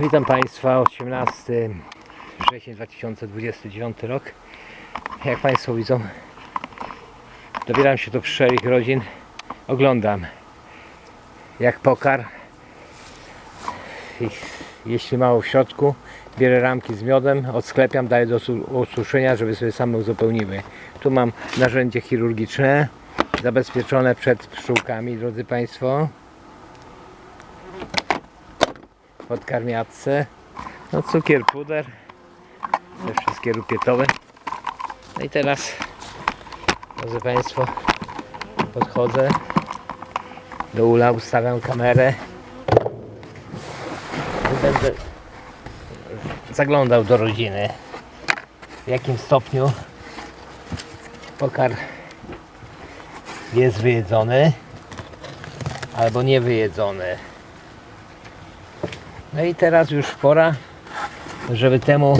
Witam Państwa, 18 września 2029 rok. Jak Państwo widzą, dobieram się do pszczelich rodzin. Oglądam jak pokar. Jeśli mało w środku, bierę ramki z miodem, odsklepiam, daję do su- osuszenia, żeby sobie same uzupełniły. Tu mam narzędzie chirurgiczne, zabezpieczone przed pszczółkami, drodzy Państwo. Podkarmiatce. No cukier, puder. Te wszystkie rupietowe. No i teraz, drodzy Państwo, podchodzę do ula, ustawiam kamerę. Będę zaglądał do rodziny. W jakim stopniu pokar jest wyjedzony albo nie wyjedzony. No i teraz już pora, żeby temu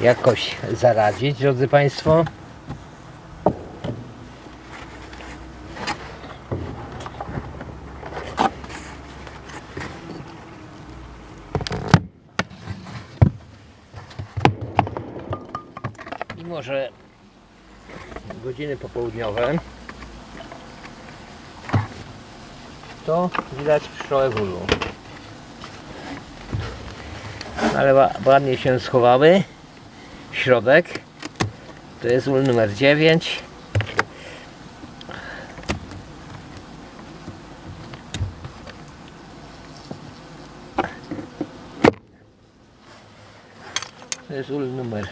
jakoś zaradzić, drodzy Państwo. Mimo, że godziny popołudniowe, to widać pszczołę w ulu ale ła- ładnie się schowały. Środek to jest ul numer 9. To jest ul numer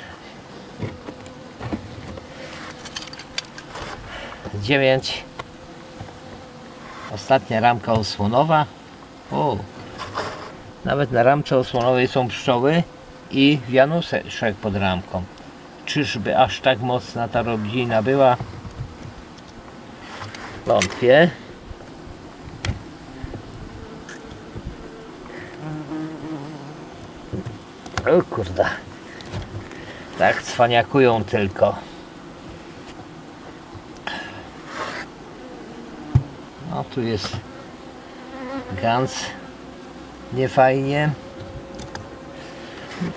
9. Ostatnia ramka osłonowa. O, nawet na ramce osłonowej są pszczoły i wianuszek pod ramką. Czyżby aż tak mocna ta rodzina była? Wątpię. O kurde. Tak cwaniakują tylko. No tu jest Gans nie fajnie.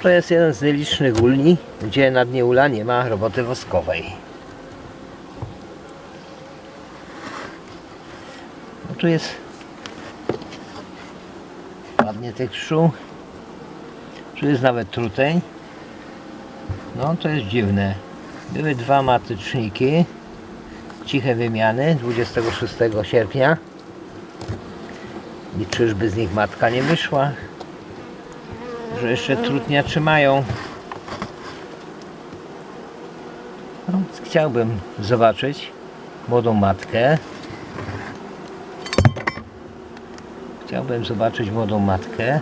To jest jeden z nielicznych ulni, gdzie na dnie ula nie ma roboty woskowej. No tu jest ładnie tych pszczół. Tu jest nawet truteń. No to jest dziwne. Były dwa matyczniki ciche wymiany 26 sierpnia. I czyżby z nich matka nie wyszła? Że jeszcze trudnia trzymają. No, chciałbym zobaczyć młodą matkę. Chciałbym zobaczyć młodą matkę.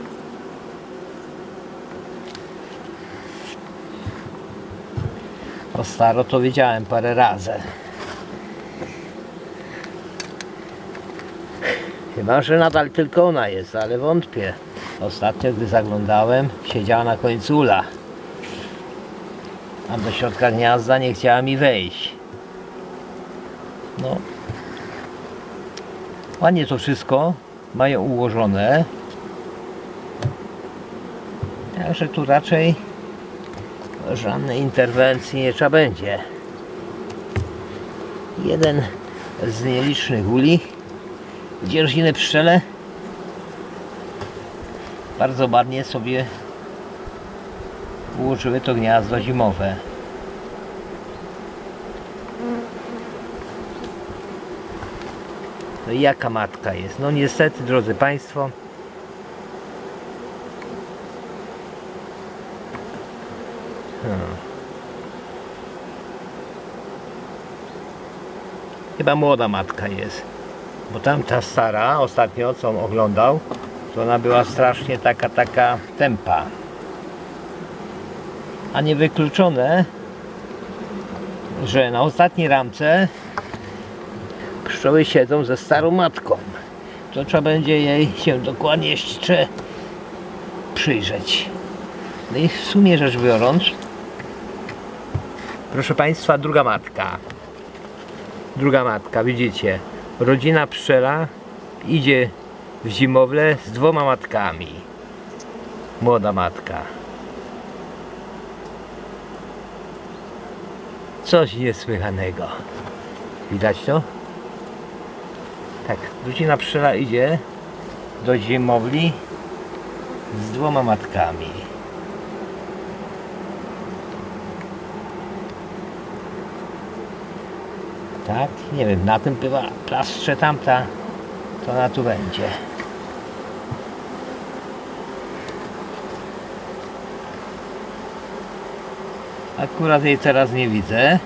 O staro to widziałem parę razy. Chyba, że nadal tylko ona jest, ale wątpię. Ostatnio, gdy zaglądałem, siedziała na końcu ula. A do środka gniazda nie chciała mi wejść. No. Ładnie to wszystko mają ułożone. Także tu raczej żadnej interwencji nie trzeba będzie. Jeden z nielicznych uli dzierżiny pszczele bardzo ładnie sobie ułożyły to gniazdo zimowe. No i jaka matka jest? No niestety, drodzy Państwo, Hmm. Chyba młoda matka jest. Bo tamta stara, ostatnio co oglądał, to ona była strasznie taka, taka tempa. A niewykluczone, że na ostatniej ramce pszczoły siedzą ze starą matką. To trzeba będzie jej się dokładnie jeszcze przyjrzeć. No i w sumie rzecz biorąc, proszę Państwa, druga matka. Druga matka, widzicie, rodzina pszczela idzie w zimowle z dwoma matkami. Młoda matka. Coś niesłychanego. Widać to? Tak, rodzina pszczela idzie do ziemowli z dwoma matkami. Tak, nie wiem, na tym była plastrze tamta, to ona tu będzie. Akurat jej teraz nie widzę.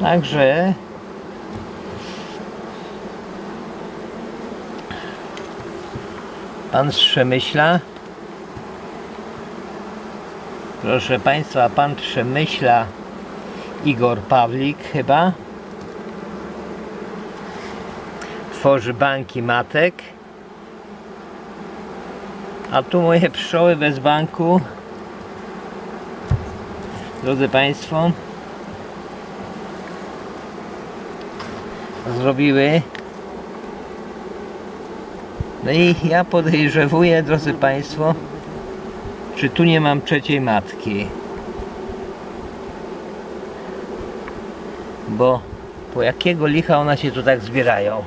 Także pan z Przemyśla proszę państwa pan Przemyśla Igor Pawlik chyba? Tworzy banki matek. A tu moje pszczoły bez banku. Drodzy państwo zrobiły. No i ja podejrzewuję, drodzy Państwo, czy tu nie mam trzeciej matki. Bo po jakiego licha one się tu tak zbierają?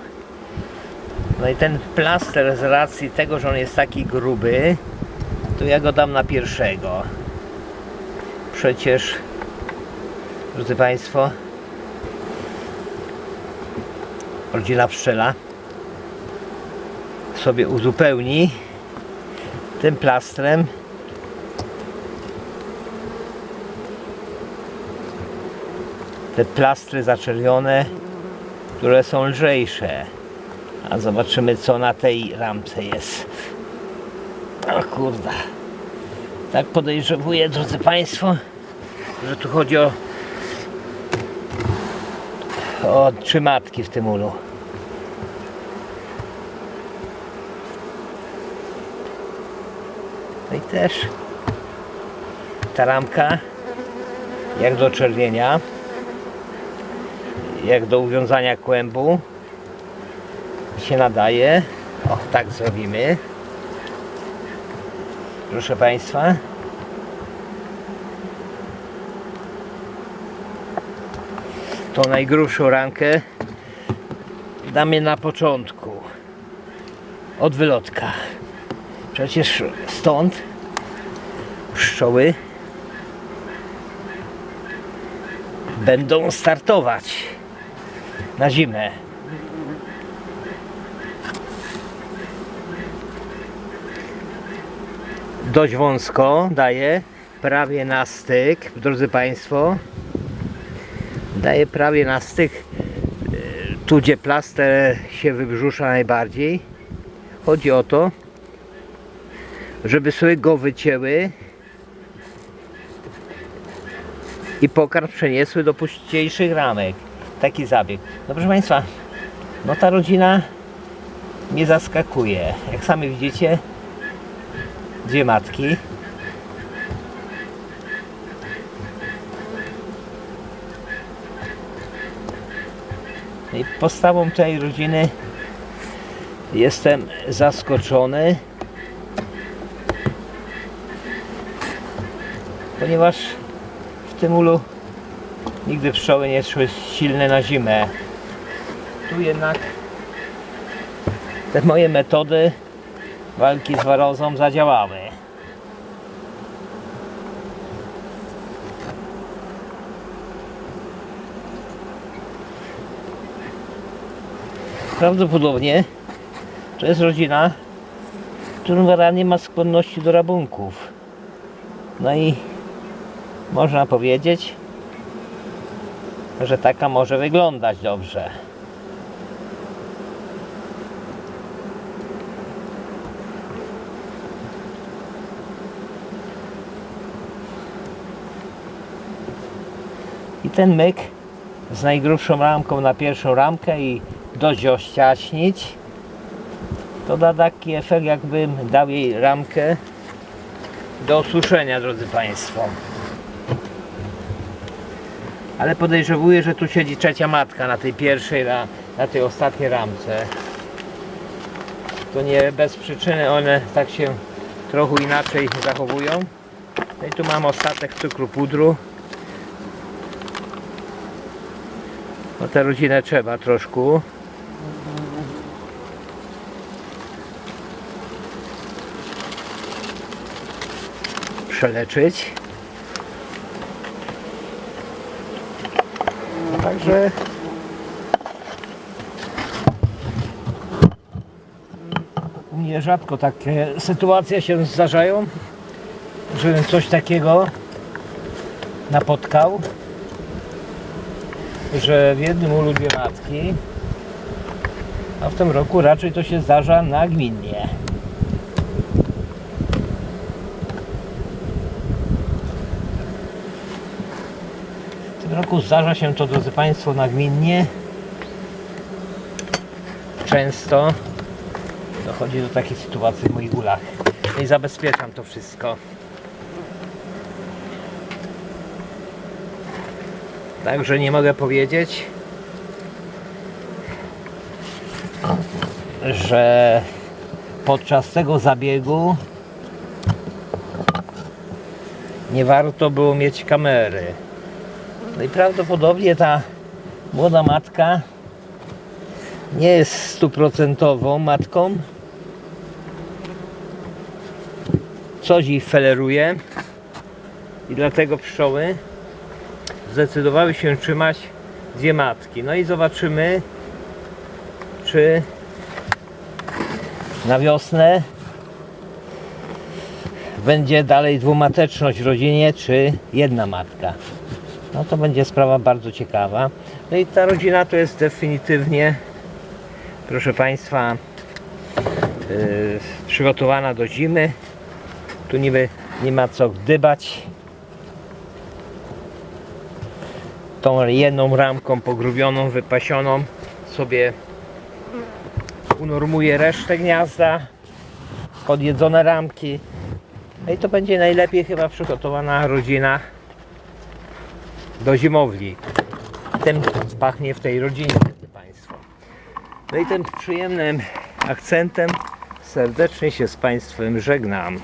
No i ten plaster z racji tego, że on jest taki gruby, to ja go dam na pierwszego. Przecież, drodzy Państwo, rodzina pszczela sobie uzupełni tym plastrem te plastry zaczerwione które są lżejsze. A zobaczymy co na tej ramce jest. O kurda tak podejrzewuję drodzy Państwo że tu chodzi o o trzy matki w tym ulu. No i też ta ramka jak do czerwienia jak do uwiązania kłębu się nadaje. O tak zrobimy. Proszę Państwa. Tą najgrubszą ramkę damy na początku. Od wylotka. Przecież stąd pszczoły będą startować na zimę. Dość wąsko daje prawie na styk drodzy Państwo. Daje prawie na styk. E, tu gdzie plaster się wybrzusza najbardziej chodzi o to żeby sobie go wycięły i pokarm przeniesły do puściejszych ramek taki zabieg. No proszę Państwa no ta rodzina nie zaskakuje. Jak sami widzicie dwie matki. I postawą tej rodziny jestem zaskoczony, ponieważ w tym ulu nigdy pszczoły nie szły silne na zimę. Tu jednak te moje metody walki z warozą zadziałały. Prawdopodobnie to jest rodzina, która nie ma skłonności do rabunków. No i można powiedzieć, że taka może wyglądać dobrze. I ten myk z najgrubszą ramką na pierwszą ramkę i dość ościaśnić to da taki efekt jakbym dał jej ramkę do osuszenia drodzy Państwo ale podejrzewuję, że tu siedzi trzecia matka na tej pierwszej, na, na tej ostatniej ramce To nie bez przyczyny one tak się trochę inaczej zachowują. No i tu mam ostatek cukru pudru. No tę rodzinę trzeba troszkę. Przeleczyć. U mnie rzadko takie sytuacje się zdarzają, żebym coś takiego napotkał, że w jednym ulu dwie matki, a w tym roku raczej to się zdarza nagminnie. Roku zdarza się to, drodzy Państwo, nagminnie. Często dochodzi do takich sytuacji w moich ulach. I zabezpieczam to wszystko. Także nie mogę powiedzieć, że podczas tego zabiegu nie warto było mieć kamery. No i prawdopodobnie ta młoda matka nie jest stuprocentową matką. Coś jej feleruje i dlatego pszczoły zdecydowały się trzymać dwie matki. No i zobaczymy, czy na wiosnę będzie dalej dwumateczność w rodzinie, czy jedna matka. No to będzie sprawa bardzo ciekawa. No i ta rodzina to jest definitywnie, proszę Państwa, yy, przygotowana do zimy. Tu niby nie ma co gdybać. Tą jedną ramką pogrubioną, wypasioną sobie unormuje resztę gniazda. Podjedzone ramki. No i to będzie najlepiej chyba przygotowana rodzina do zimowli. Tym pachnie w tej rodzinie, drodzy Państwo. No i tym przyjemnym akcentem serdecznie się z Państwem żegnam.